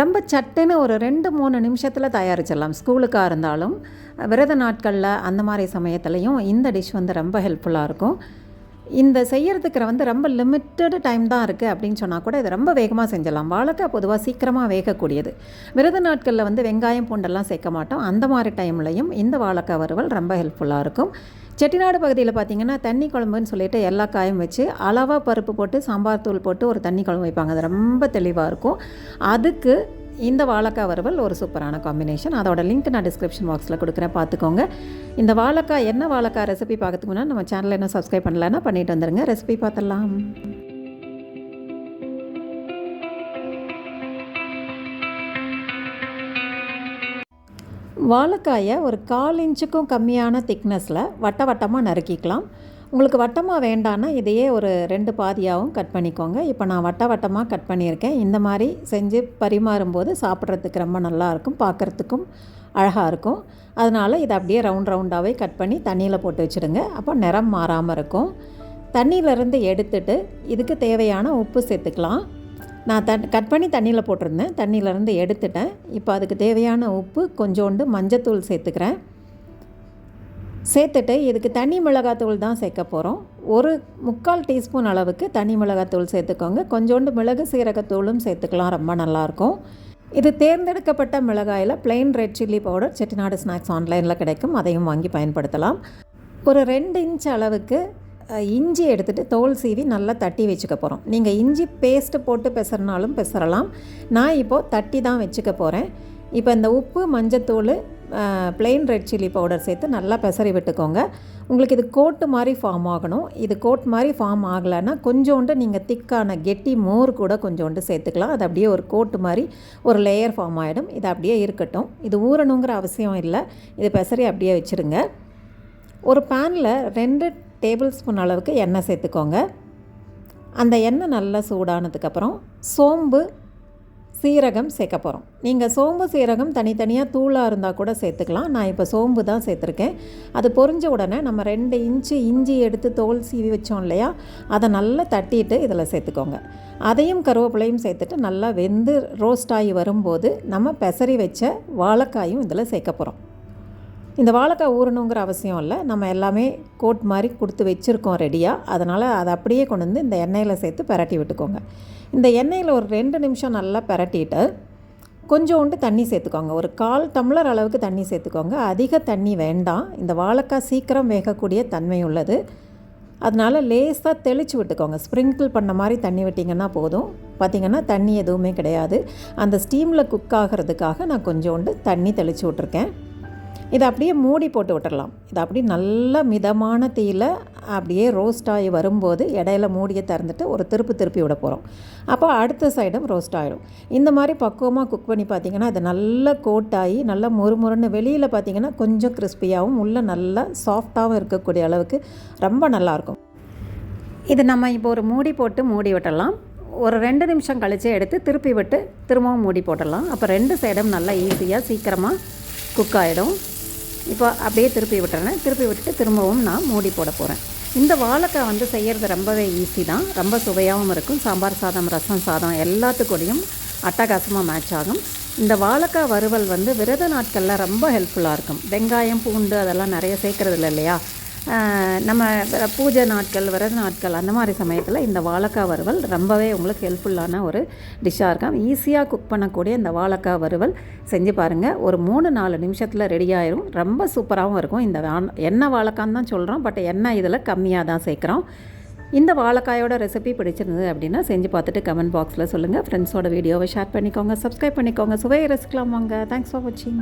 ரொம்ப சட்டுன்னு ஒரு ரெண்டு மூணு நிமிஷத்தில் தயாரிச்சிடலாம். ஸ்கூலுக்காக இருந்தாலும் விரத நாட்களில் அந்த மாதிரி சமயத்துலையும் இந்த டிஷ் வந்து ரொம்ப ஹெல்ப்ஃபுல்லாக இருக்கும். இந்த செய்யறதுக்கு வந்து ரொம்ப லிமிட்டடு டைம் தான் இருக்குது அப்படின்னு சொன்னால் கூட இது ரொம்ப வேகமாக செஞ்சிடலாம். வாழைக்காய் பொதுவாக சீக்கிரமாக வேகக்கூடியது. விரத நாட்களில் வந்து வெங்காயம் பூண்டெல்லாம் சேர்க்க மாட்டோம். அந்த மாதிரி டைம்லையும் இந்த வாழைக்காய் வறுவல் ரொம்ப ஹெல்ப்ஃபுல்லாக இருக்கும். செட்டிநாடு பகுதியில் பார்த்தீங்கன்னா தண்ணி குழம்புன்னு சொல்லிட்டு எல்லா காயும் வச்சு அளவாக பருப்பு போட்டு சாம்பார் தூள் போட்டு ஒரு தண்ணி குழம்பு வைப்பாங்க. அது ரொம்ப தெளிவாக இருக்கும். அதுக்கு இந்த வாழைக்காய் வறுவல் ஒரு சூப்பரான காம்பினேஷன் அதோட லிங்க் நான் டிஸ்கிரிப்ஷன் பாக்ஸில் கொடுக்குறேன். பார்த்துக்கோங்க இந்த வாழைக்காய் என்ன வாழைக்காய் ரெசிபி பார்க்கறதுக்கு முன்னாடி நம்ம சேனலில் என்ன சப்ஸ்கிரைப் பண்ணலன்னா பண்ணிட்டு வந்துடுங்க ரெசிபி பார்த்துடலாம் வாழைக்காயை ஒரு கால் இன்ச்சுக்கும் கம்மியான திக்னஸில் வட்ட வட்டமாக நறுக்கிக்கலாம். உங்களுக்கு வட்டமாக வேண்டான்னா இதையே ஒரு ரெண்டு பாதியாகவும் கட் பண்ணிக்கோங்க. இப்போ நான் வட்ட வட்டமாக கட் பண்ணியிருக்கேன். இந்த மாதிரி செஞ்சு பரிமாறும்போது சாப்பிட்றதுக்கு ரொம்ப நல்லாயிருக்கும் பார்க்குறதுக்கும் அழகாக இருக்கும். அதனால் இதை அப்படியே ரவுண்ட் ரவுண்டாகவே கட் பண்ணி தண்ணியில் போட்டு வச்சுடுங்க. அப்போ நிறம் மாறாமல் இருக்கும். தண்ணியிலேருந்து எடுத்துட்டு இதுக்கு தேவையான உப்பு சேர்த்துக்கலாம். நான் தன் கட் பண்ணி தண்ணியில் போட்டிருந்தேன். தண்ணியிலேருந்து எடுத்துட்டேன். இப்போ அதுக்கு தேவையான உப்பு கொஞ்சோண்டு மஞ்சத்தூள் சேர்த்துக்கிறேன். சேர்த்துட்டு இதுக்கு தனி மிளகாத்தூள் தான் சேர்க்க போகிறோம் ஒரு முக்கால் டீஸ்பூன் அளவுக்கு தனி மிளகாத்தூள் சேர்த்துக்கோங்க. கொஞ்சோண்டு மிளகு சீரகத்தூளும் சேர்த்துக்கலாம். ரொம்ப நல்லாயிருக்கும். இது தேர்ந்தெடுக்கப்பட்ட மிளகாயில் plain red chilli powder Chettinad snacks ஆன்லைனில் கிடைக்கும். அதையும் வாங்கி பயன்படுத்தலாம். ஒரு ரெண்டு இன்ச் அளவுக்கு இஞ்சி எடுத்துகிட்டு தோல் சீவி நல்லா தட்டி வச்சுக்க போகிறோம் நீங்கள் இஞ்சி பேஸ்ட்டு போட்டு பெசறினாலும் பெசரலாம். நான் இப்போது தட்டி தான் வச்சுக்க போகிறேன் இப்போ இந்த உப்பு மஞ்சத்தூள் பிளெயின் ரெட் சில்லி பவுடர் சேர்த்து நல்லா பெசறி விட்டுக்கோங்க. உங்களுக்கு இது கோட்டு மாதிரி ஃபார்ம் ஆகணும். இது கோட் மாதிரி ஃபார்ம் ஆகலைன்னா கொஞ்சோண்டு நீங்கள் திக்கான கெட்டி மோர் கூட கொஞ்சோண்டு சேர்த்துக்கலாம். அது அப்படியே ஒரு கோட்டு மாதிரி ஒரு லேயர் ஃபார்ம் ஆகிடும் இது அப்படியே இருக்கட்டும். இது ஊறணுங்கிற அவசியம் இல்லை. இது பெசரி அப்படியே வச்சுருங்க. ஒரு பேனில் ரெண்டு டேபிள் ஸ்பூன் அளவுக்கு எண்ணெய் சேர்த்துக்கோங்க. அந்த எண்ணெய் நல்லா சூடானதுக்கப்புறம் சோம்பு சீரகம் சேர்க்க போகிறோம் நீங்கள் சோம்பு சீரகம் தனித்தனியாக தூளாக இருந்தால் கூட சேர்த்துக்கலாம். நான் இப்போ சோம்பு தான் சேர்த்துருக்கேன். அது பொரிஞ்ச உடனே நம்ம ரெண்டு இன்ச்சு இஞ்சி எடுத்து தோல் சீவி வச்சோம் இல்லையா? அதை நல்லா தட்டிட்டு இதில் சேர்த்துக்கோங்க. அதையும் கருவேப்பிலையும் சேர்த்துட்டு நல்லா வெந்து ரோஸ்ட் ஆகி வரும்போது நம்ம பெசரி வச்ச வாழைக்காயும் இதில் சேர்க்க போகிறோம் இந்த வாழைக்காய் ஊறணுங்கிற அவசியம் இல்லை. நம்ம எல்லாமே கோட் மாதிரி கொடுத்து வச்சுருக்கோம் ரெடியாக அதனால் அதை அப்படியே கொண்டு வந்து இந்த எண்ணெயில் சேர்த்து பரட்டி விட்டுக்கோங்க. இந்த எண்ணெயில் ஒரு ரெண்டு நிமிஷம் நல்லா பரட்டிட்டு கொஞ்சோண்டு தண்ணி சேர்த்துக்கோங்க. ஒரு கால் டம்ளர் அளவுக்கு தண்ணி சேர்த்துக்கோங்க. அதிக தண்ணி வேண்டாம். இந்த வாழைக்காய் சீக்கிரம் வேகக்கூடிய தன்மை உள்ளது. அதனால் லேசாக தெளித்து விட்டுக்கோங்க. ஸ்ப்ரிங்கிள் பண்ண மாதிரி தண்ணி விட்டிங்கன்னா போதும். பார்த்திங்கன்னா தண்ணி எதுவுமே கிடையாது. அந்த ஸ்டீமில் குக் ஆகிறதுக்காக நான் கொஞ்சோண்டு தண்ணி தெளித்து விட்ருக்கேன் இதை அப்படியே மூடி போட்டு விட்டுடலாம் இதை அப்படியே நல்ல மிதமான தீயில் அப்படியே ரோஸ்ட் ஆகி வரும்போது இடையில மூடியை திறந்துட்டு ஒரு திருப்பு திருப்பி விட போகிறோம் அப்போ அடுத்த சைடும் ரோஸ்ட் ஆகிடும் இந்த மாதிரி பக்குவமாக குக் பண்ணி பார்த்தீங்கன்னா அது நல்லா கோட்டாகி நல்லா முறுமுறுன்னு வெளியில் பார்த்தீங்கன்னா கொஞ்சம் கிறிஸ்பியாகவும் உள்ளே நல்லா சாஃப்டாகவும் இருக்கக்கூடிய அளவுக்கு ரொம்ப நல்லாயிருக்கும் இது நம்ம இப்போ ஒரு மூடி போட்டு மூடி விட்டுடலாம் ஒரு ரெண்டு நிமிஷம் கழித்து எடுத்து திருப்பி விட்டு திரும்பவும் மூடி போட்டுடலாம் அப்போ ரெண்டு சைடும் நல்லா ஈஸியாக சீக்கிரமாக குக் ஆகிடும் இப்போ அப்படியே திருப்பி விட்டுறேன். திருப்பி விட்டுட்டு திரும்பவும் நான் மூடி போட போகிறேன் இந்த வாழைக்காய் வந்து செய்கிறது ரொம்பவே ஈஸி தான். ரொம்ப சுவையாகவும் இருக்கும். சாம்பார் சாதம் ரசம் சாதம் எல்லாத்துக்கூடையும் அட்டகாசமாக மேட்ச் ஆகும். இந்த வாழைக்காய் வறுவல் வந்து விரத நாட்களில் ரொம்ப ஹெல்ப்ஃபுல்லாக இருக்கும். வெங்காயம் பூண்டு அதெல்லாம் நிறைய சேர்க்குறது இல்லை இல்லையா? நம்ம பூஜை நாட்கள் விரத நாட்கள் அந்த மாதிரி சமயத்தில் இந்த வாழைக்காய் வறுவல் ரொம்பவே உங்களுக்கு ஹெல்ப்ஃபுல்லான ஒரு டிஷ்ஷாக இருக்கும். ஈஸியாக குக் பண்ணக்கூடிய இந்த வாழைக்காய் வறுவல் செஞ்சு பாருங்கள் ஒரு மூணு நாலு நிமிஷத்தில் ரெடி ஆயிரும். ரொம்ப சூப்பராகவும் இருக்கும். இந்த எண்ணெய் வாழைக்கான்னு தான் சொல்கிறோம் பட் எண்ணெய் இதில் கம்மியாக தான் சேர்க்குறோம். இந்த வாழைக்காயோட ரெசிபி பிடிச்சிருந்தது அப்படின்னா செஞ்சு பார்த்துட்டு கமெண்ட் பாக்ஸில் சொல்லுங்கள் ஃப்ரெண்ட்ஸோட வீடியோவை ஷேர் பண்ணிக்கோங்க. சப்ஸ்கிரைப் பண்ணிக்கோங்க. சுவையை ரசிக்கலாம் வாங்க. தேங்க்ஸ் ஃபார் வாட்சிங்